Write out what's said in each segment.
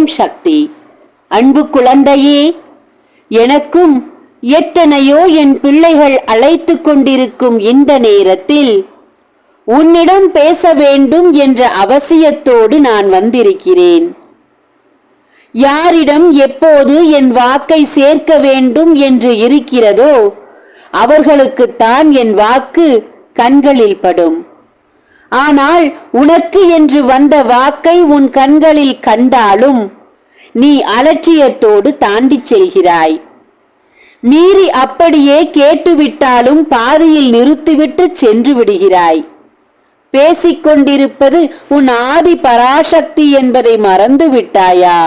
ஓம் சக்தி. அன்பு குழந்தையே எனக்கும் எத்தனையோ என் பிள்ளைகள் அழைத்து கொண்டிருக்கும் இந்த நேரத்தில் உன்னிடம் பேச வேண்டும் என்ற அவசியத்தோடு நான் வந்திருக்கிறேன். யாரிடம் எப்போது என் வாக்கை சேர்க்க வேண்டும் என்று இருக்கிறதோ அவர்களுக்குத்தான் என் வாக்கு கண்களில் படும். ஆனால் உனக்கு என்று வந்த வாக்கை உன் கண்களில் கண்டாலும் நீ அலட்சியத்தோடு தாண்டிச் செல்கிறாய். மீறி அப்படியே கேட்டுவிட்டாலும் பாதியில் நிறுத்திவிட்டு சென்று விடுகிறாய். பேசிக்கொண்டிருப்பது உன் ஆதி பராசக்தி என்பதை மறந்து விட்டாயா?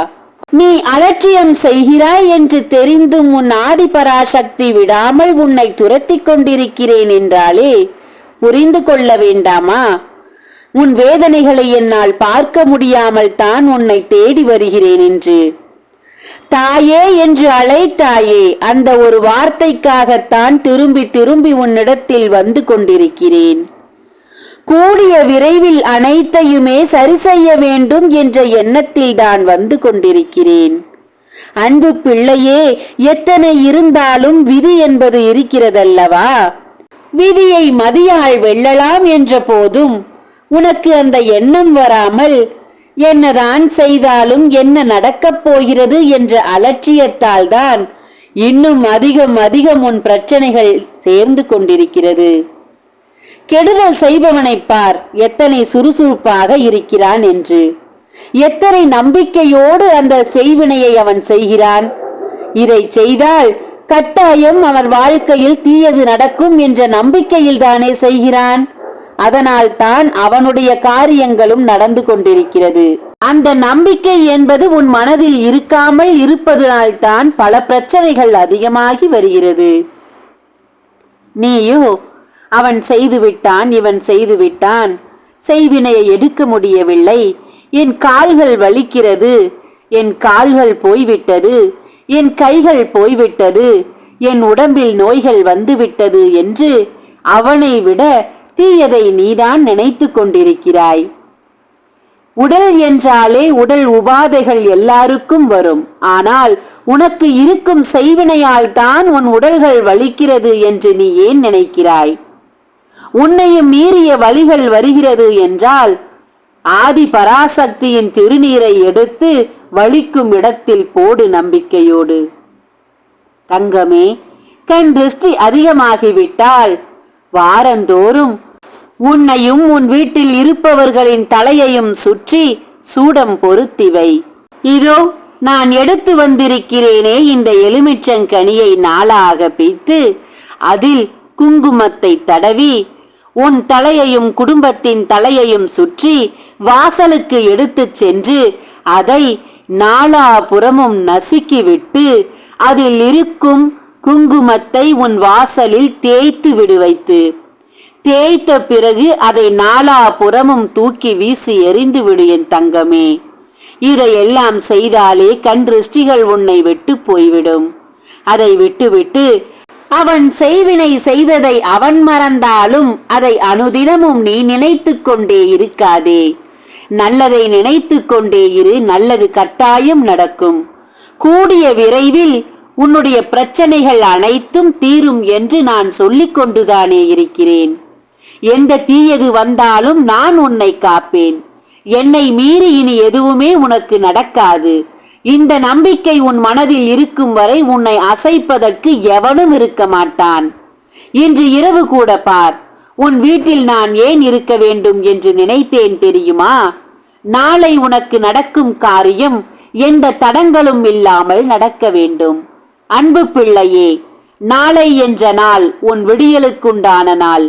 நீ அலட்சியம் செய்கிறாய் என்று தெரிந்தும் உன் ஆதி பராசக்தி விடாமல் உன்னை துரத்தி கொண்டிருக்கிறேன் என்றாலே புரிந்து கொள்ள வேண்டாமா? உன் வேதனைகளை என்னால் பார்க்க முடியாமல் தான் உன்னை தேடி வருகிறேன் என்று. தாயே என்று அழைத்தாயே அந்த ஒரு வார்த்தைக்காகத்தான் திரும்பி திரும்பி உன்னிடத்தில் வந்து கொண்டிருக்கிறேன். கூடிய விரைவில் அனைத்தையுமே சரி செய்ய வேண்டும் என்ற எண்ணத்தில் தான் வந்து கொண்டிருக்கிறேன். அன்பு பிள்ளையே எத்தனை இருந்தாலும் விதி என்பது இருக்கிறதல்லவா? விதியை மதியாள் வெல்லலாம் என்ற போதும் உனக்கு அந்த எண்ணம் வராமல் என்னதான் செய்தாலும் என்ன நடக்கப் போகிறது என்ற அலட்சியத்தால் தான் இன்னும் அதிகம் அதிகம் உன் பிரச்சனைகள் சேர்ந்து கொண்டிருக்கிறது. கெடுதல் செய்பவனை பார் எத்தனை சுறுசுறுப்பாக இருக்கிறான் என்று. எத்தனை நம்பிக்கையோடு அந்த செய்வினையை அவன் செய்கிறான். இதை செய்தால் கட்டாயம் அவன் வாழ்க்கையில் தீயது நடக்கும் என்ற நம்பிக்கையில் தானே செய்கிறான். அதனால் தான் அவனுடைய காரியங்களும் நடந்து கொண்டிருக்கிறது. அந்த நம்பிக்கை என்பது உன் மனதில் இருக்காமல் இருப்பதனால் தான் பல பிரச்சனைகள் அதிகமாகி வருகிறது. நீயோ அவன் செய்து விட்டான் இவன் செய்து விட்டான் செய்வினையை எடுக்க முடியவில்லை. என் கால்கள் வலிக்கிறது. என் கால்கள் போய்விட்டது. என் கைகள் போய்விட்டது. என் உடம்பில் நோய்கள் வந்துவிட்டது என்று அவனை விட தீயதை நீதான் நினைத்து கொண்டிருக்கிறாய். உடல் என்றாலே உடல் உபாதைகள் எல்லாருக்கும் வரும். ஆனால் உனக்கு இருக்கும் செய்வினையால் தான் உன் உடல்கள் வலிக்கிறது என்று நீ ஏன் நினைக்கிறாய்? உன்னையும் மீறிய வழிகள் வருகிறது என்றால் ஆதி பராசக்தியின் திருநீரை எடுத்து வலிக்கும் இடத்தில் போடு நம்பிக்கையோடு. தங்கமே கண் திருஷ்டி அதிகமாகிவிட்டால் வாரந்தோறும் உன்னையும் உன் வீட்டில் இருப்பவர்களின் தலையையும் சுற்றி சூடம் பொருத்திவை. இதோ நான் எடுத்து வந்திருக்கிறேனே இந்த எலுமிச்சங்கனியை நாளாக பிய்த்து அதில் குங்குமத்தை தடவி உன் தலையையும் குடும்பத்தின் தலையையும் சுற்றி வாசலுக்கு எடுத்துச் சென்று அதை நாலாபுறமும் நசுக்கிவிட்டு அதில் இருக்கும் குங்குமத்தை உன் வாசலில் தேய்த்து விடு வைத்து தேய்த்த பிறகு அதை நாலா புறமும் தூக்கி வீசி எறிந்து விடு என் தங்கமே. இதையெல்லாம் செய்தாலே கண் திருஷ்டிகள் உன்னை விட்டு போய்விடும். அதை விட்டுவிட்டு அவன் செய்வினை செய்ததை அவன் மறந்தாலும் அதை அனுதினமும் நீ நினைத்து கொண்டே இருக்காதே. நல்லதை நினைத்து கொண்டே இரு நல்லது கட்டாயம் நடக்கும். கூடிய விரைவில் உன்னுடைய பிரச்சனைகள் அனைத்தும் தீரும் என்று நான் சொல்லிக் கொண்டுதானே இருக்கிறேன். எந்த தீயது வந்தாலும் நான் உன்னை காப்பேன். என்னை மீறி இனி எதுவுமே உனக்கு நடக்காது. இந்த நம்பிக்கை உன் மனதில் இருக்கும் வரை உன்னை அசைப்பதற்கு எவனும் இருக்க மாட்டான். இன்று இரவு கூட பார் உன் வீட்டில் நான் ஏன் இருக்க வேண்டும் என்று நினைத்தேன் தெரியுமா? நாளை உனக்கு நடக்கும் காரியம் எந்த தடங்களும் இல்லாமல் நடக்க வேண்டும். அன்பு பிள்ளையே நாளை என்ற நாள் உன் விடியலுக்குண்டான நாள்.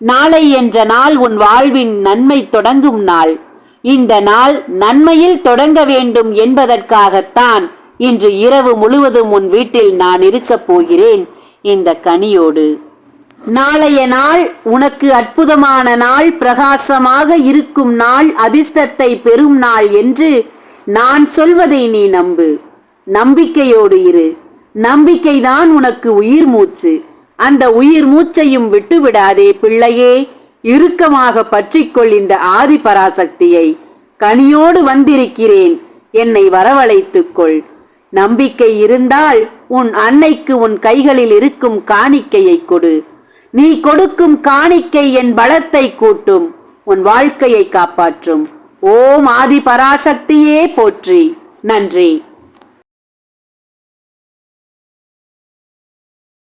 நாளை என்ற நாள் உன் வாழ்வின் நன்மை தொடங்கும் நாள். இந்த நாள் நன்மையில் தொடங்க வேண்டும் என்பதற்காகத்தான் இன்று இரவு முழுவதும் உன் வீட்டில் நான் இருக்கப் போகிறேன். இந்த கனியோடு. நாளைய நாள் உனக்கு அற்புதமான நாள் பிரகாசமாக இருக்கும் நாள் அதிர்ஷ்டத்தை பெறும் நாள் என்று நான் சொல்வதை நீ நம்பு. நம்பிக்கையோடு இரு. நம்பிக்கைதான் உனக்கு உயிர் மூச்சு. அந்த உயிர் மூச்சையும் விட்டுவிடாதே பிள்ளையே. இறுக்கமாக பற்றிக்கொள் இந்த ஆதி பராசக்தியை. கனியோடு வந்திருக்கிறேன். என்னை வரவழைத்துக் கொள். நம்பிக்கை இருந்தால் உன் அன்னைக்கு உன் கைகளில் இருக்கும் காணிக்கையை கொடு. நீ கொடுக்கும் காணிக்கை என் பலத்தை கூட்டும். உன் வாழ்க்கையை காப்பாற்றும். ஓம் ஆதி பராசக்தியே போற்றி. நன்றி.